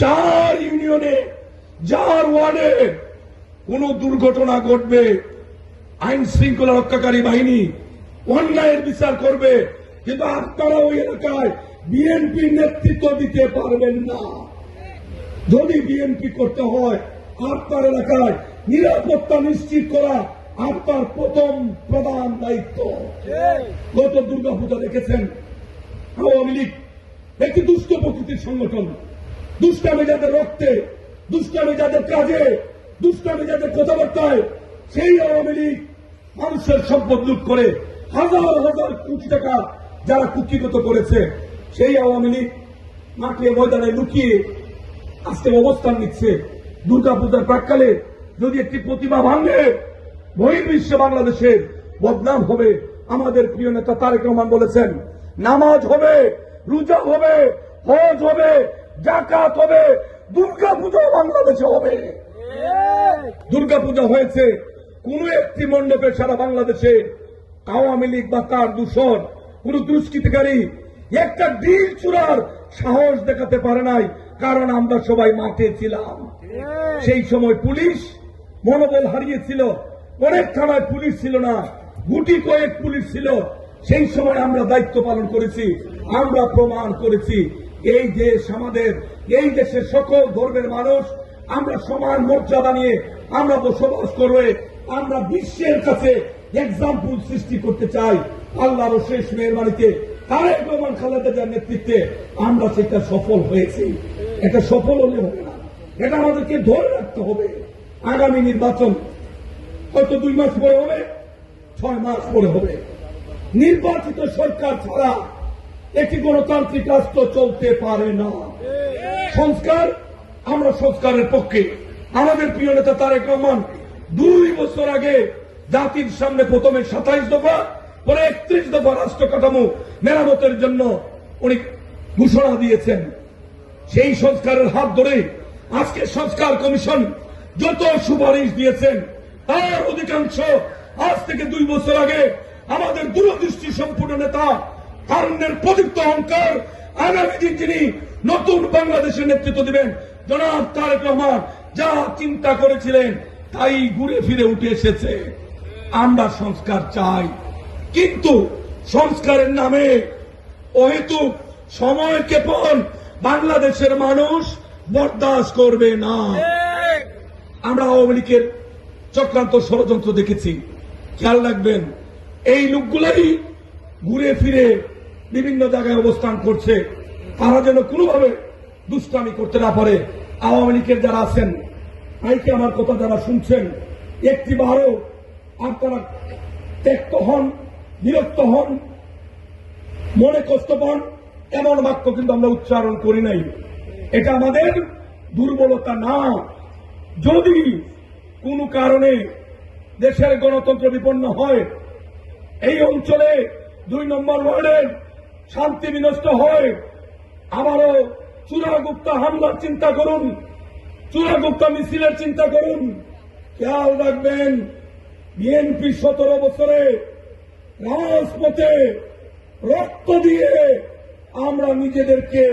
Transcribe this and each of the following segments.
যার ইউনিয়নে, যার ওয়ার্ডে কোন দুর্ঘটনা ঘটবে, আইন শৃঙ্খলা রক্ষাকারী বাহিনী অন্যায়ের বিচার করবে, কিন্তু আপনারা ওই এলাকায় বিএনপি নেতৃত্ব দিতে পারবেন না। যদি বিএনপি করতে হয়, আপনার এলাকায় নিরাপত্তা নিশ্চিত করা আপনার প্রথম প্রধান দায়িত্ব। গত দুর্গাপূজা দেখেছেন, আওয়ামী লীগ একটি দুষ্ট প্রকৃতির সংগঠন। দুষ্টামি যাদের রক্তে, দুষ্টামি যাদের কাজে, দুষ্টামি যাদের কথাবার্তায়, সেই আওয়ামী লীগ মানুষের সম্পদ লুট করে হাজার হাজার কোটি টাকা যারা কুক্ষিগত করেছে, সেই আওয়ামী লীগ মাঠে ময়দানে লুকিয়ে আজকে অবস্থান নিচ্ছে। দুর্গাপূজার প্রাককালে যদি একটি প্রতিমা ভাঙে, বহির্বিশ্বে বাংলাদেশের বদনাম হবে। আমাদের প্রিয় নেতা তারেক রহমান বলেছেন, নামাজ হবে, রোজা হবে, হজ হবে জাকাত হবে, দুর্গাপূজা বাংলাদেশে হবে। দুর্গাপূজা হয়েছে কোন একটি মণ্ডপে সারা বাংলাদেশে। আওয়ামী লীগ বা তার দূষণ, কোন দুষ্কৃতিকারী একটা ডিল চূড়ার সাহস দেখাতে পারে নাই, কারণ আমরা সবাই মাঠে ছিলাম। সেই সময় পুলিশ মনোবল হারিয়েছিল, অনেক থানায় পুলিশ ছিল না, গুটি কয়েক পুলিশ ছিল। সেই সময় আমরা দায়িত্ব পালন করেছি, আমরা প্রমাণ করেছি এই দেশ আমাদের, এই দেশের সকল ধর্মের মানুষ, আমরা সমান মর্যাদা নিয়ে আমরা বসবাস করবে আমরা বিশ্বের কাছে এক্সাম্পল সৃষ্টি করতে চাই। আল্লাহর শেষ মেহরবানিতে তারেক রহমান খালেদা জিয়ার নেতৃত্বে আমরা সেটা সফল হয়েছি। এটা সফল হলে হবে না। এটা আমাদেরকে ধরে রাখতে হবে। আগামী নির্বাচন হয়তো দুই মাস পরে হবে, ছয় মাস পরে হবে। নির্বাচিত সরকার ছাড়া একটি গণতান্ত্রিক রাষ্ট্র চলতে পারে না। সংস্কার আমরা সংস্কারের পক্ষে। আমাদের প্রিয় নেতা তারেক রহমান দুই বছর আগে জাতির সামনে প্রথমে সাতাইশ দফা, পরে একত্রিশ দফা রাষ্ট্র কাঠামো মেরামতের জন্য উনি ঘোষণা দিয়েছেন। সেই সংস্কারের হাত ধরে আজকে সংস্কার কমিশন যত সুপারিশ দিয়েছেন, তার অধিকাংশ আজ থেকে দুই বছর আগে আমাদের দূরদৃষ্টি সম্পূর্ণ নেতা তারুণ্যের প্রযুক্ত অহংকার, আগামী দিন তিনি নতুন বাংলাদেশের নেতৃত্ব দিবেন। জনাব তারেক রহমান যা চিন্তা করেছিলেন, তাই ঘুরে ফিরে উঠে এসেছে। আমরা সংস্কার চাই। কিন্তু সংস্কারের নামে অহেতুক সময় ক্ষেপণ বাংলাদেশের মানুষ বরদাস্ত করবে না। আমরা আওয়ামী লীগের চক্রান্ত ষড়যন্ত্র দেখেছি। খেয়াল রাখবেন, এই লোকগুলাই ঘুরে ফিরে বিভিন্ন জায়গায় অবস্থান করছে, তারা যেন কোনোভাবে দুষ্টামি করতে না পারে। আওয়ামী লীগের যারা আছেন আইকে আমার কথা যারা শুনছেন, একটি বারও আপনারা ত্যক্ত হন, বিরক্ত হন, মনে কষ্ট পান, এমন বাক্য কিন্তু আমরা উচ্চারণ করি নাই। এটা আমাদের দুর্বলতা না। যদি কোনো কারণে দেশের গণতন্ত্র বিপন্ন হয়, এই অঞ্চলে দুই নম্বর ওয়ার্ডের শান্তি বিনষ্ট হয় আবারও চূড়াগুপ্তা হামলার চিন্তা করুন। চূড়াগুপ্তা মিছিলের চিন্তা করুন। খেয়াল রাখবেন, বিএনপি সতেরো বছরে রাজপথে রক্ত দিয়ে আমরা নিজেদেরকে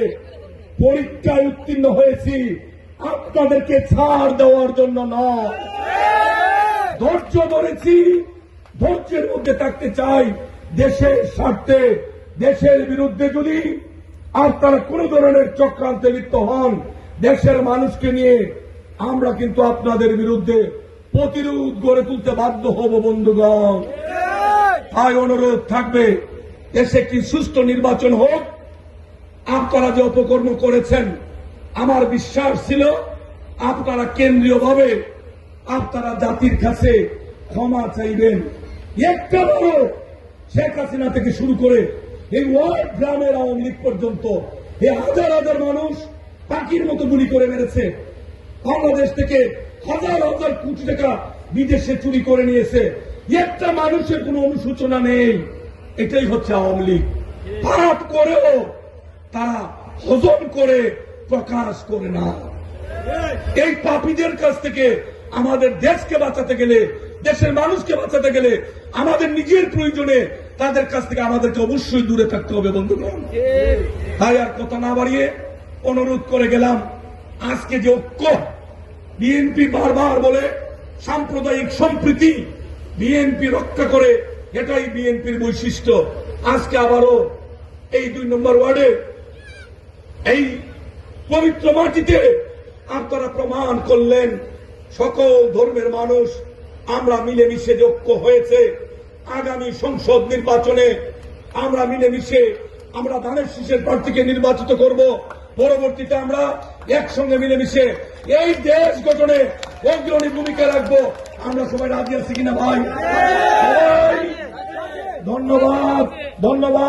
পরীক্ষায় উত্তীর্ণ হয়েছি। আপনাদেরকে ছাড় দেওয়ার জন্য নয়। ধৈর্য ধরেছি, ধৈর্যের মধ্যে থাকতে চাই। দেশের স্বার্থে দেশের বিরুদ্ধে যদি আপনারা কোন ধরনের চক্রান্তে লিপ্ত হন, দেশের মানুষকে নিয়ে আমরা কিন্তু আপনাদের বিরুদ্ধে প্রতিরোধ গড়ে তুলতে বাধ্য হব, বন্ধুগণ। তাই অনুরোধ থাকবে, দেশে কি সুষ্ঠু নির্বাচন হোক, আপনারা যে অপকর্ম করেছেন, আমার বিশ্বাস ছিল আপনারা কেন্দ্রীয়ভাবে আপনারা জাতির কাছে ক্ষমা চাইবেন। একটা বড় শেখ হাসিনা থেকে শুরু করে এই ওয়ার্ড গ্রামের আওয়ামী লীগ পর্যন্ত এই হাজার হাজার মানুষ পাখির মতো গুলি করে মেরেছে। বাংলাদেশ থেকে হাজার হাজার কোটি টাকা বিদেশে চুরি করে নিয়েছে। একটা মানুষের কোনো অনুসূচনা নেই। এটাই হচ্ছে আওয়ামী লীগ। পাপ করেও তারা হজম করে, প্রকাশ করে না। এই পাপীদের কাছ থেকে, আমাদের দেশকে বাঁচাতে গেলে, দেশের মানুষকে বাঁচাতে গেলে, আমাদের নিজের প্রয়োজনে তাদের কাছ থেকে আমাদেরকে অবশ্যই দূরে থাকতে হবে, বন্ধুগণ। তাই আর কথা না বাড়িয়ে অনুরোধ করে গেলাম, আজকে যে ঐক্য বিএনপি বারবার বলে সাম্প্রদায়িক সম্প্রীতি বিএনপি রক্ষা করে, এটাই বিএনপির বৈশিষ্ট্য। আজকে আবারও এই দুই নম্বর ওয়ার্ডে এই পবিত্র মাটিতে আপনারা প্রমাণ করলেন, সকল ধর্মের মানুষ আমরা মিলেমিশে যোগ্য হয়েছে আগামী সংসদ নির্বাচনে আমরা মিলেমিশে আমরা ধানের শীষের প্রার্থীকে নির্বাচিত করব। পরবর্তীতে আমরা একসঙ্গে মিলেমিশে এই দেশ গঠনে অগ্রণী ভূমিকা রাখব। আমরা সবাই রাজি আছি কিনা ভাই? ধন্যবাদ ধন্যবাদ।